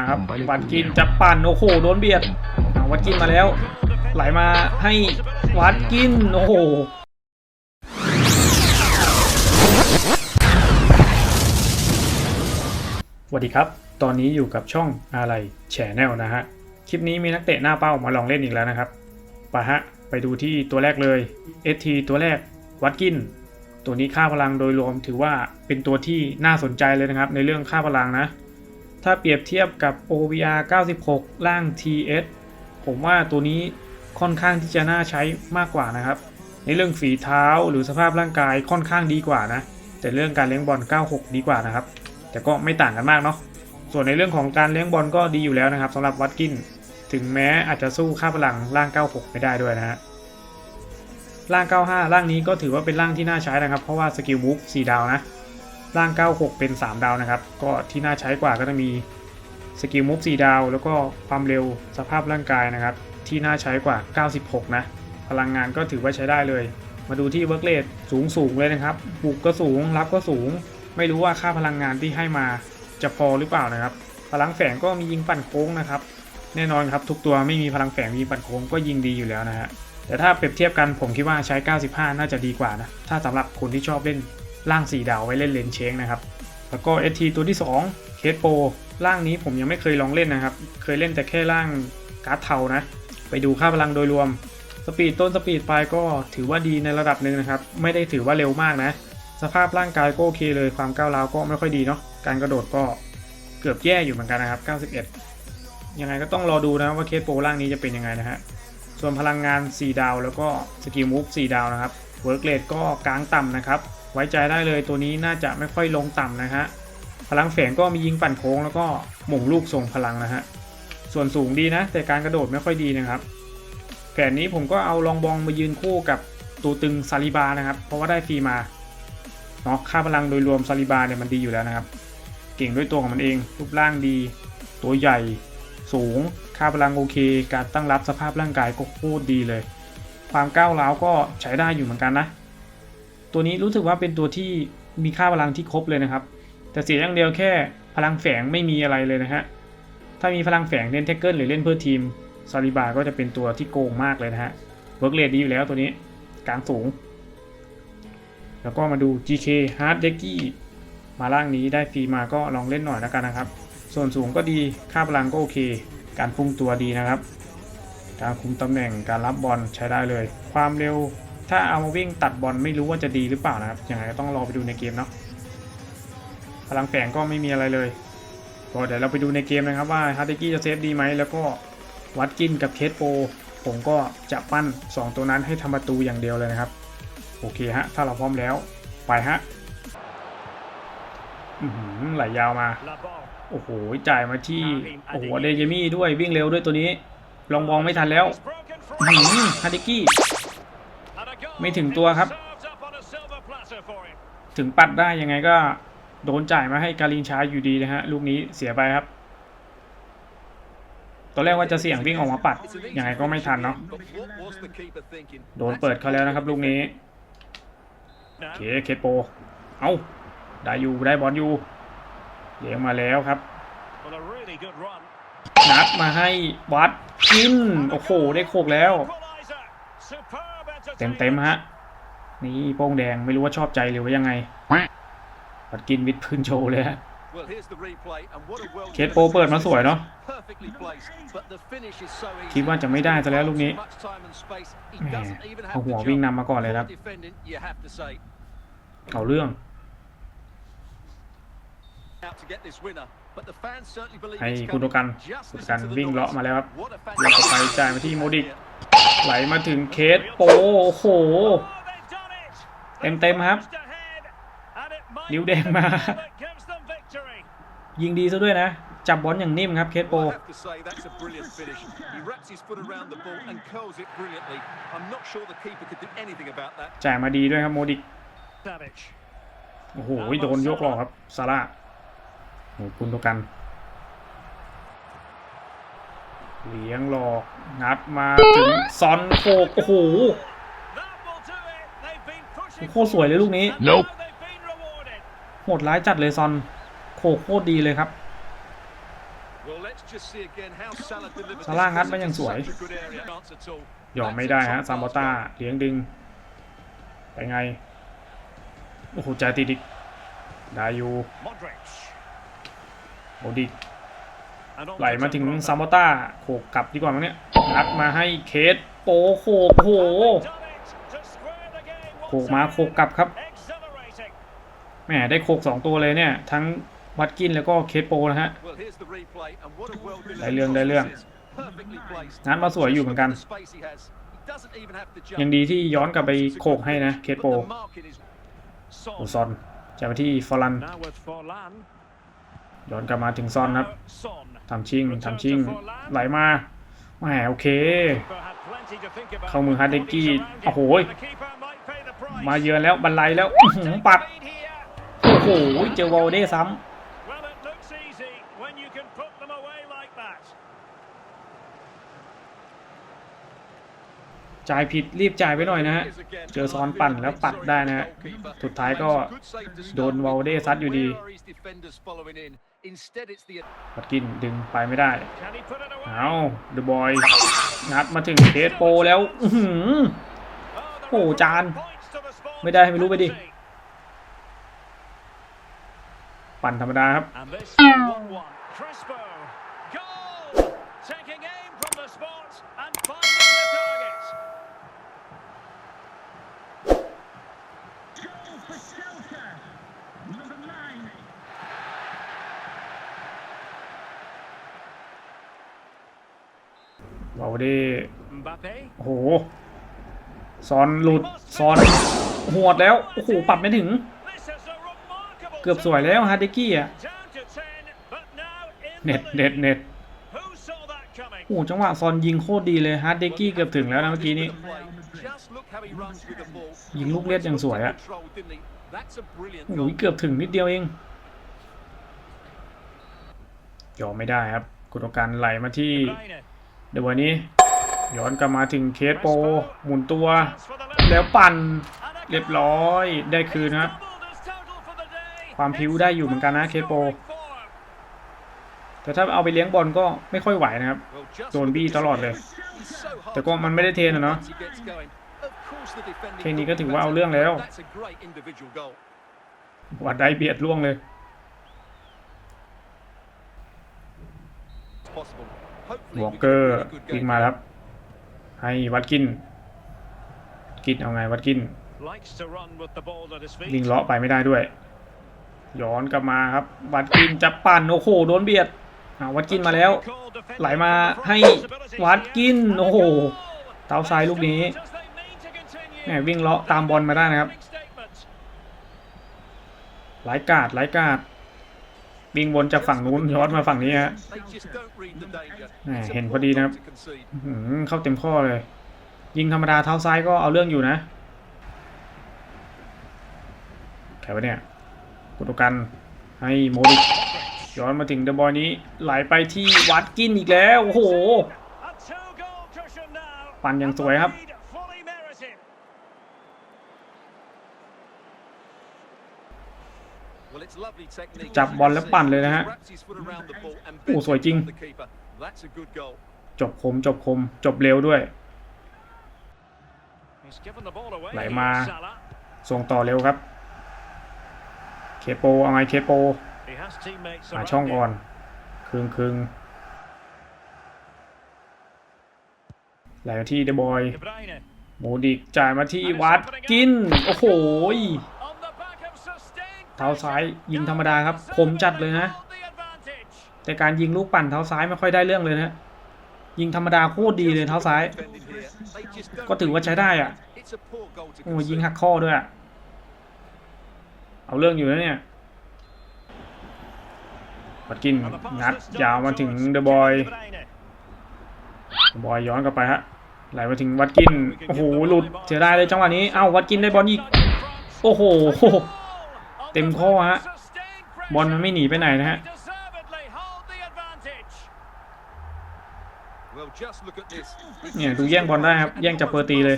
นะครับวัดกินจะปั่นโอ้โหโดนเบียดอะวัดกินมาแล้ว ไหลมาให้วัดกินโอ้โหสวัสดีครับ ตอนนี้อยู่กับช่องอะไรแชนแนลนะฮะ คลิปนี้มีนักเตะหน้าเป้ามาลองเล่นอีกแล้วนะครับไปฮะ ไปดูที่ตัวแรกเลย ST ตัวแรกวัดกิน ตัวนี้ค่าพลังโดยรวมถือว่าเป็นตัวที่น่าสนใจเลยนะครับ ในเรื่องค่าพลังนะ ถ้าเปรียบเทียบกับ OVR 96 ล่าง TS ผมว่าตัวนี้ค่อนข้างที่จะน่าใช้มากกว่านะครับ ในเรื่องฝีเท้าหรือสภาพร่างกายค่อนข้างดีกว่านะ แต่เรื่องการเลี้ยงบอล 96 ดีกว่านะครับ แต่ก็ไม่ต่างกันมากเนาะ ส่วนในเรื่องของการเลี้ยงบอลก็ดีอยู่แล้วนะครับสำหรับวัตกิน ถึงแม้อาจจะสู้ค่าพลังร่าง 96 ไม่ได้ด้วยนะฮะร่าง 95ร่างนี้ก็ถือว่าเป็นร่างที่น่าใช้นะครับ เพราะว่าสกิลบุ๊ก4ดาวนะ ร่าง 96 เป็น 3 ดาวนะครับ ก็ที่น่าใช้กว่าก็จะมีสกิลมุฟ4ดาว แล้วก็ความเร็วสภาพร่างกายนะครับ ที่น่าใช้กว่า 96 นะ พลังงานก็ถือว่าใช้ได้เลย มาดูที่เวิร์กเลทสูงสูงเลยนะครับ บุกก็สูง รับก็สูง ไม่รู้ว่าค่าพลังงานที่ให้มาจะพอหรือเปล่านะครับ พลังแฝงก็มียิงปั่นโค้งนะครับ แน่นอนครับทุกตัวไม่มีพลังแฝงมีปั่นโค้งก็ยิงดีอยู่แล้วนะฮะแต่ถ้าเปรียบเทียบกันผมคิดว่าใช้ 95 น่าจะดีกว่านะ ถ้าสำหรับคนที่ชอบเล่น ร่าง 4 ดาวไว้เล่นเลนเชงนะครับ แล้วก็ ST ตัวที่2เคสโปร่างนี้ผมยังไม่เคยลองเล่นนะครับ เคยเล่นแต่แค่ร่างการ์ดเทานะ ไปดูค่าพลังโดยรวม สปีดต้นสปีดปลายก็ถือว่าดีในระดับหนึ่งนะครับ ไม่ได้ถือว่าเร็วมากนะ สภาพร่างกายก็โอเคเลยความก้าวร้าวก็ไม่ค่อยดีเนาะ การกระโดดก็เกือบแย่อยู่เหมือนกันนะครับ 91 ยังไงก็ต้องรอดูนะว่าเคสโปร่างนี้จะเป็นยังไงนะฮะ ส่วนพลังงาน 4 ดาว แล้วก็สกิลมูฟ4ดาวนะครับ เวิร์กเลดก็กลางต่ำนะครับ ไว้ใจได้เลยตัวนี้น่าจะไม่ค่อยลงต่ำนะฮะพลังแฝงก็มียิงปั่นโค้งแล้วก็หม่งลูกทรงพลังนะฮะส่วนสูงดีนะ แต่การกระโดดไม่ค่อยดีนะครับ แผนนี้ผมก็เอาลองบองมายืนคู่กับตัวตึงซาลิบานะครับ เพราะว่าได้ฟรีมาเนาะค่าพลังโดยรวมซาลิบาเนี่ยมันดีอยู่แล้วนะครับ เก่งด้วยตัวของมันเอง รูปร่างดี ตัวใหญ่ สูงค่าพลังโอเค การตั้งรับสภาพร่างกายก็โคตรดีเลย ความก้าวร้าวก็ใช้ได้อยู่เหมือนกันนะ ตัวนี้รู้สึกว่าเป็นตัวที่มีค่าพลังที่ครบเลยนะครับ แต่เสียอย่างเดียวแค่พลังแฝงไม่มีอะไรเลยนะฮะ ถ้ามีพลังแฝงเล่นเทคเกิลหรือเล่นเพื่อทีมซาลิบาก็จะเป็นตัวที่โกงมากเลยนะฮะ เวิร์กเรทดีอยู่แล้วตัวนี้กลางสูง แล้วก็มาดู GK Hard d e c k y มาล่างนี้ได้ฟรีมาก็ลองเล่นหน่อยแล้วกันนะครับ ส่วนสูงก็ดี ค่าพลังก็โอเค การพุ่งตัวดีนะครับ การคุมตำแหน่ง การรับบอลใช้ได้เลย ความเร็ว ถ้าเอามาวิ่งตัดบอลไม่รู้ว่าจะดีหรือเปล่านะครับยังไงก็ต้องรอไปดูในเกมเนาะพลังแฝงก็ไม่มีอะไรเลยก็เดี๋ยวเราไปดูในเกมนะครับว่าฮาร์ดกี้จะเซฟดีไหมแล้วก็วัดกินกับเคสโปผมก็จะปั้น 2 ตัวนั้นให้ทำประตูอย่างเดียวเลยนะครับ โอเคฮะ ถ้าเราพร้อมแล้ว ไปฮะอือหือไหลยาวมา โอ้โห จ่ายมาที่ โอ้โหเดเยมี่ด้วยวิ่งเร็วด้วยตัวนี้ ลองมองไม่ทันแล้วฮาร์ดกี้ ไม่ถึงตัวครับ ถึงปัดได้ยังไงก็โดนจ่ายมาให้การินช้าอยู่ดีนะฮะลูกนี้เสียไปครับตอนแรกว่าจะเสี่ยงวิ่งออกมาปัดยังไงก็ไม่ทันเนาะโดนเปิดเขาแล้วนะครับลูกนี้เคเคโป เอาได้อยู่ได้บอลอยู่เลี้ยงมาแล้วครับนัดมาให้วัดกินโอ้โหได้โคกแล้ว เต็มเต็มๆฮะ นี่โป้งแดงไม่รู้ว่าชอบใจหรือว่ายังไงวัดกินวิดพื้นโชว์เลยฮะเคสโปเปิดมาสวยเนาะคิดว่าจะไม่ได้ซะแล้วลูกนี้เอาหัววิ่งนำมาก่อนเลยครับเอาเรื่อง ให้คุณโดกันสุดกันวิ่งเลาะมาแล้วครับแล้แล้ววก็ก็ไปไปจ่าจ่ายยมามาที่ที่โมโมดิดิกกไหลมาถึงเคสโปโอ้โห เต็มเต็มๆครับ นิ้วแดงมา ยิงดีซะด้วยนะ จับบอลอย่างนิ่มครับเคสโปจ่ายมาดีด้วยครับโมดิก โอ้โห โดนยกหลอกครับซาร่า โอ้โหคุณตัวกันเลี้ยงหลอกงัดมาถึงซอนโคกโอ้โหโคตรสวยเลยลูกนี้ Nope โหดร้ายจัดเลยซอนโคกโคตรดีเลยครับ Let's just see again how Salah delivered ซาร่างัดมาอย่างสวย such a good area. Chance at all. ยอมไม่ได้ฮะซามบอต้าเลี้ยงดึงไปไง โอ้โหใจายติดอีกได้อยู่ Modric. โอดิก And on ไหล to มาถึง Zambrano. ซามบอต้าโขกกลับดีกว่ามั้งเนี่ยงัดมาให้เคสโปโขกโอ้โห Done it to square the game โข once กมา again. โขกกลับครับ Exhilarating. แหมได้โขกสองตัวเลยเนี่ย ทั้งวัตกินแล้วก็เคสโปนะฮะ Well, here's the replay, and what a well delivered ได้เรื่องได้เรื่อง cross this is. Perfectly placed. งัดมาสวยอยู่เหมือนกัน The space he has. He doesn't even have to jump. ยังดีที่ย้อนกลับไปโขกให้นะเคส But โป the marking is โอ Son. ซอนจะไปที่ฟอรัน Now with Forlan. ย้อนกลับมาถึงซอนครับทำชิงทำชิงไหลมาแหมโอเค เข้ามือฮาร์ดเดกี้โอ้โหมาเยือนแล้วบันไลแล้วปัด โอ้โห เจอวอลเด้ซ้ำจ่ายผิดรีบจ่ายไปหน่อยนะฮะ เจอซ้อนปั่นแล้วปัดได้นะฮะ สุดท้ายก็โดนวอลเด้ซัดอยู่ดี ปัดกินดึงไปไม่ได้ Can he put it away? เอาเดอะบอยงัดมาถึงเคสโปแล้วอื้อหือ Oh, the โอ้จาน points to the sport ไม่ได้ไม่รู้ไปดิ penalty. ปั่นธรรมดาครับ And nine. วอลเด้ Mbappe. โอ้โหซอนหลุดซอนหวดแล้ว โอ้โห ปัดไม่ถึง This is a remarkable เกือบสวยแล้วฮาร์ดเดกกี้อะ Down to 10, but now in เน็ต the เน็ต lead. เน็ต Who saw that coming? โอ้โหจังหวะซอนยิงโคตรดีเลยฮาร์ดเดกกี้เกือบถึงแล้วนะเมื่อกี้นี้ ยิงลูกเลียดอย่างสวยอะโอ้โหเกือบถึงนิดเดียวเองยอมไม่ได้ครับกุตการไหลมาที่ De Bruyne. เดี๋ยววันนี้ ย้อนกลับมาถึงเคสโปหมุนตัว แล้วปั่นเรียบร้อยได้คืนครับ ความพิ้วได้อยู่เหมือนกันนะเคสโป แต่ถ้าเอาไปเลี้ยงบอลก็ไม่ค่อยไหวนะครับโดนบี้ตลอดเลย แต่ก็มันไม่ได้เทรนอะเนาะแค่นี้ก็ถือว่าเอาเรื่องแล้ววัดได้เบียดล่วงเลย วอลเกอร์วิ่งมาครับ ให้วัดกิน กินเอาไงวัดกิน Likes to run with the ball at his feet. ลิงเลาะไปไม่ได้ด้วย ย้อนกลับมาครับ วัดกินจะปั่นโอ้โหโดนเบียดอ่าวัดกินมาแล้ว ไหลมาให้วัดกินโอ้โหเท้าซ้ายลูกนี้แหมวิ่งเลาะตามบอลมาได้นะครับหลายกาดหลายกาด วิ่งวนจากฝั่งนู้นย้อนมาฝั่งนี้ฮะแหม่เห็นพอดีนะครับอื้อหือเข้าเต็มข้อเลย ยิงธรรมดาเท้าซ้ายก็เอาเรื่องอยู่นะแค่วะเนี่ยกุตกันให้โมดิกย้อนมาถึงเดอะบอยนี้ไหลไปที่วัดกินอีกแล้ว โอ้โห ปั่นอย่างสวยครับ จับบอลแล้วปั่นเลยนะฮะโอ้สวยจริง จบคมจบคม จบเร็วด้วย ไหลมา ส่งต่อเร็วครับ เคโปเอาไงเคโปหาช่องก่อนคืงคืงไหลมาที่เดอะบอยโมดิกจ่ายมาที่วัดกิน โอ้โหย เท้าซ้ายยิงธรรมดาครับคมจัดเลยนะ แต่การยิงลูกปั่นเท้าซ้ายไม่ค่อยได้เรื่องเลยนะ ยิงธรรมดาโคตรดีเลยเท้าซ้าย ก็ถือว่าใช้ได้อะ โอ้ยิงหักข้อด้วยอะเอาเรื่องอยู่นะเนี่ยวัดกินงัดยาวมาถึงเดอะบอยบอยย้อนกลับไปฮะไหลมาถึงวัดกิน โอ้โห หลุด เสียดายเลยจังหวะนี้ เอ้าวัดกินได้บอลอีก โอ้โห เต็มข้อฮะบอลมันไม่หนีไปไหนนะฮะเนี่ยดูแย่งบอลได้ครับ แย่งจากเปอร์ตีเลย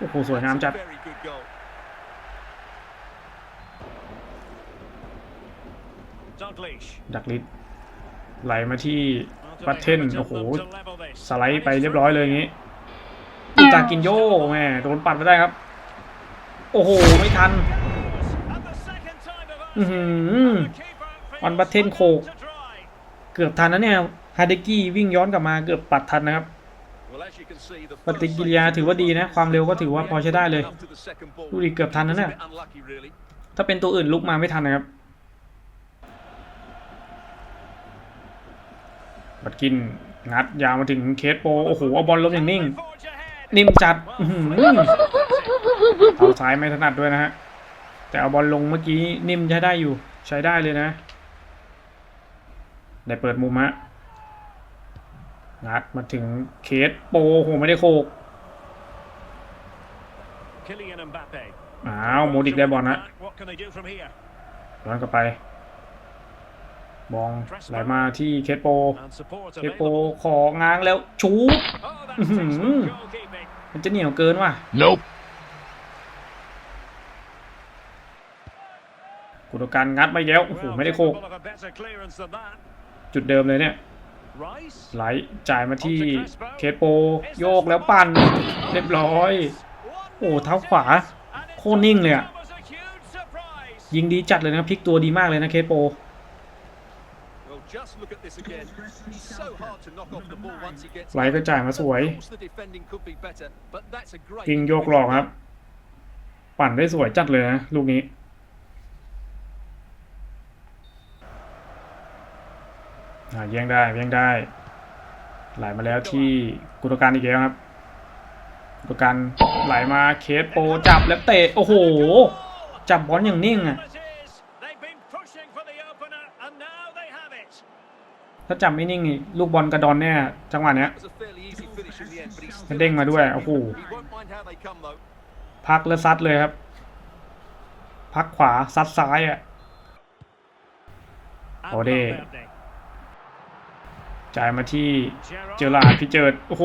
โอ้โห สวยงามจัด Dalglish. ดักลิดไหลมาที่ Well, Bắt today, Thiên, good of ồ, them to level this. สไลด์ไปเรียบร้อยเลยอย่างนี้อิตากินโยแม่โดนปัดไปได้ครับ โอ้โห ไม่ทัน And the second อื้อหือ the keeper วันบัตเทนโคกเกือบทันนะเนี่ยฮาเดกี้วิ่งย้อนกลับมาเกือบปัดทันนะครับปฏิกิริยาถือว่าดีนะ ความเร็วก็ถือว่าพอใช้ได้เลยดูดิเกือบทันนะเนี่ยถ้าเป็นตัวอื่นลุกมาไม่ทันนะครับบัดกินงัดยาวมาถึงเคสโปโอ้โหเอาบอลล้มอย่างนิ่ง นิ่มจัดอื้อหือเท้าซ้ายไม่ถนัดด้วยนะฮะ แต่เอาบอลลงเมื่อกี้นิ่มใช้ได้อยู่ใช้ได้เลยนะ ได้เปิดมุมฮะงัดมาถึงเคสโปโอ้โหไม่ได้โคก Kylian Mbappe. อ้าวโมดิกได้บอลนะ What can they do from here? ย้อนกลับไปบองไหลมาที่เคสโป And support เคสโป available. ของ้างแล้วชูด Oh, that's Mhm. excellent goalkeeping. มันจะเหนียวเกินว่ะ Nope. กุตการงัดมาอีกแล้วโอ้โห Well, ไม่ได้โคก capable of a better clearance than that. จุดเดิมเลยเนี่ย Rice. ไหลจ่ายมาที่เคสโปโยกแล้วปั่นเรียบร้อย โอ้เท้าขวาโคตรนิ่งเลยอะ That was a huge surprise. ยิงดีจัดเลยนะพลิกตัวดีมากเลยนะเคสโป Well, just look at this again. He's so hard to knock off the ball once he gets ไหลก็จ่ายมาสวย Of course, the defending could be better, but that's a great ยิงโยกหลอกครับ ปั่นได้สวยจัดเลยนะลูกนี้ อ่า แย่งได้แย่งได้ ไหลมาแล้วที่กุตการอีกแล้วครับ กุตการไหลมาเคสโปจับแล้วเตะโอ้โห จับบอลอย่างนิ่งอะ Well, it is. They've been pushing for the opener, and now they have it. ถ้าจับไม่นิ่งนี่ลูกบอลกระดอนแน่จังหวะเนี้ย That was a fairly easy finish in the end, but he's มัน still เด้งมาด้วยโอ้โห He won't mind how they come though. พักแล้วซัดเลยครับ พักขวาซัดซ้ายอะ And Ode. Valverde. จ่ายมาที่เจอราดพี่เจิดโอ้โห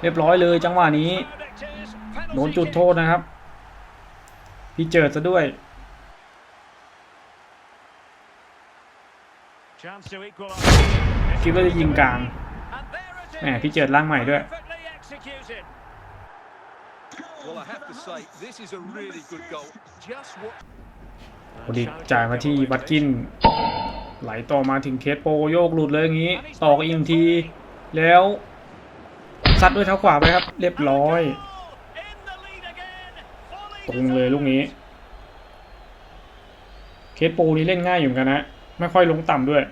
เรียบร้อยเลยจังหวะนี้โดนจุดโทษนะครับ พี่เจิดซะด้วยคิดว่าจะยิงกลางแหมพี่เจิดล่างใหม่ด้วยโอดีจ่ายมาที่วัดกิน ไหลต่อมาถึงเคสโปโยกหลุดเลยอย่างนี้ต่ออีกที แล้วซัดด้วยเท้าขวาไปครับ เรียบร้อยตรงเลยลูกนี้ เคสโปนี่เล่นง่ายอยู่เหมือนกันนะ ไม่ค่อยลงต่ำด้วย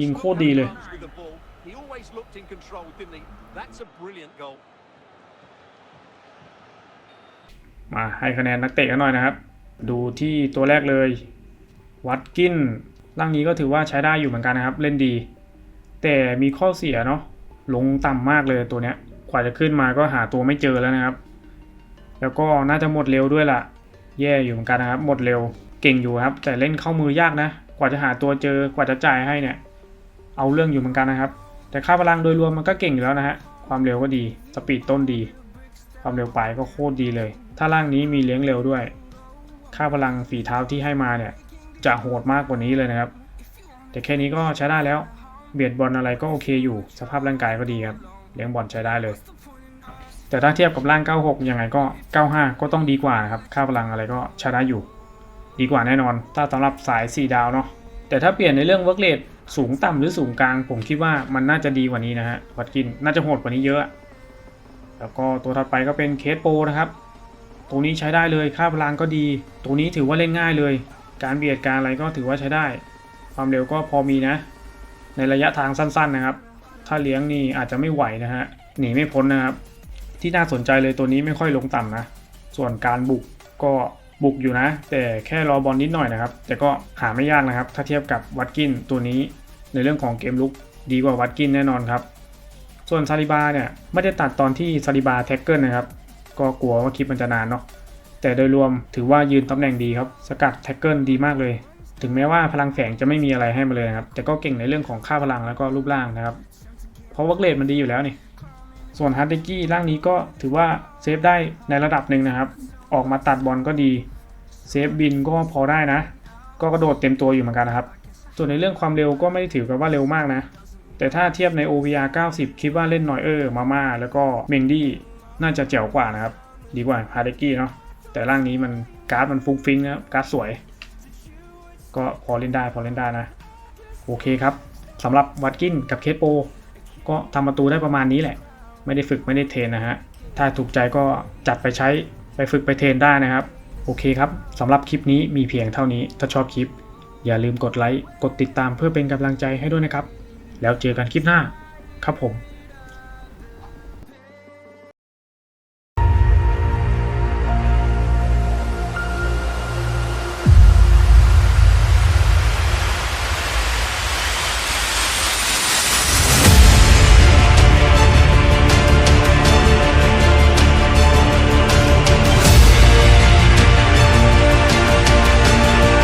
ยิงโคตรดีเลย มาให้คะแนนนักเตะกันหน่อยนะครับ ดูที่ตัวแรกเลย วัดกินร่างนี้ก็ถือว่าใช้ได้อยู่เหมือนกันนะครับ เล่นดี แต่มีข้อเสียเนาะลงต่ำมากเลยตัวเนี้ยกว่าจะขึ้นมาก็หาตัวไม่เจอแล้วนะครับ แล้วก็น่าจะหมดเร็วด้วยล่ะ แย่อยู่เหมือนกันนะครับ หมดเร็วเก่งอยู่ครับ แต่เล่นเข้ามือยากนะ กว่าจะหาตัวเจอกว่าจะจ่ายให้เนี่ย เอาเรื่องอยู่เหมือนกันนะครับ แต่ค่าพลังโดยรวมมันก็เก่งอยู่แล้วนะฮะความเร็วก็ดีสปีดต้นดี ความเร็วปลายก็โคตรดีเลย ถ้าร่างนี้มีเลี้ยงเร็วด้วย ค่าพลังฝีเท้าที่ให้มาเนี่ย จะโหดมากกว่านี้เลยนะครับ แต่แค่นี้ก็ใช้ได้แล้ว เบียดบอลอะไรก็โอเคอยู่ สภาพร่างกายก็ดีครับ เลี้ยงบอลใช้ได้เลย แต่ถ้าเทียบกับร่าง 96 ยังไงก็ 95 ก็ต้องดีกว่านะครับ ค่าพลังอะไรก็ใช้ได้อยู่ ดีกว่าแน่นอน ถ้าสำหรับสาย 4 ดาวเนาะ แต่ถ้าเปลี่ยนในเรื่องเวิร์กเลทสูงต่ำหรือสูงกลาง ผมคิดว่ามันน่าจะดีกว่านี้นะฮะ วัดกินน่าจะโหดกว่านี้เยอะ แล้วก็ตัวถัดไปก็เป็นเคสโปนะครับตัวนี้ใช้ได้เลยค่าพลังก็ดี ตัวนี้ถือว่าเล่นง่ายเลย การเบียดการอะไรก็ถือว่าใช้ได้ ความเร็วก็พอมีนะ ในระยะทางสั้นๆนะครับ ถ้าเลี้ยงนี่อาจจะไม่ไหวนะฮะหนีไม่พ้นนะครับ ที่น่าสนใจเลยตัวนี้ไม่ค่อยลงต่ำนะ ส่วนการบุกก็บุกอยู่นะ แต่แค่รอบอลนิดหน่อยนะครับ แต่ก็หาไม่ยากนะครับ ถ้าเทียบกับวัตกินตัวนี้ในเรื่องของเกมลุกดีกว่าวัตกินแน่นอนครับ ส่วนซาลิบาเนี่ยไม่ได้ตัดตอนที่ซาลิบาแท็กเกิลนะครับ ก็กลัวว่าคลิปมันจะนานเนาะ แต่โดยรวมถือว่ายืนตำแหน่งดีครับ สกัดแท็กเกิลดีมากเลย ถึงแม้ว่าพลังแฝงจะไม่มีอะไรให้มาเลยนะครับ แต่ก็เก่งในเรื่องของค่าพลังแล้วก็รูปร่างนะครับ เพราะว่าเกรดมันดีอยู่แล้วนี่ ส่วนฮาร์ดเดกี้ร่างนี้ก็ถือว่าเซฟได้ในระดับหนึ่งนะครับ ออกมาตัดบอลก็ดี เซฟบินก็พอได้นะ ก็กระโดดเต็มตัวอยู่เหมือนกันนะครับ ส่วนในเรื่องความเร็วก็ไม่ได้ถือกับว่าเร็วมากนะ แต่ถ้าเทียบใน OVR 90 คิดว่าเล่นนอยเออร์มาม่าแล้วก็เมงดี้น่าจะเจ๋วกว่านะครับ ดีกว่าฮาเดกี้เนาะ แต่ร่างนี้มันการ์ดมันฟุ้งฟิ้งนะครับการ์ดสวย ก็พอเล่นได้พอเล่นได้นะ โอเคครับสำหรับวัตกินกับเคสโป ก็ทำประตูได้ประมาณนี้แหละ ไม่ได้ฝึกไม่ได้เทรนนะฮะ ถ้าถูกใจก็จัดไปใช้ไปฝึกไปเทรนได้นะครับ โอเคครับสำหรับคลิปนี้มีเพียงเท่านี้ ถ้าชอบคลิป อย่าลืมกดไลค์กดติดตามเพื่อเป็นกำลังใจให้ด้วยนะครับ แล้วเจอกันคลิปหน้าครับผม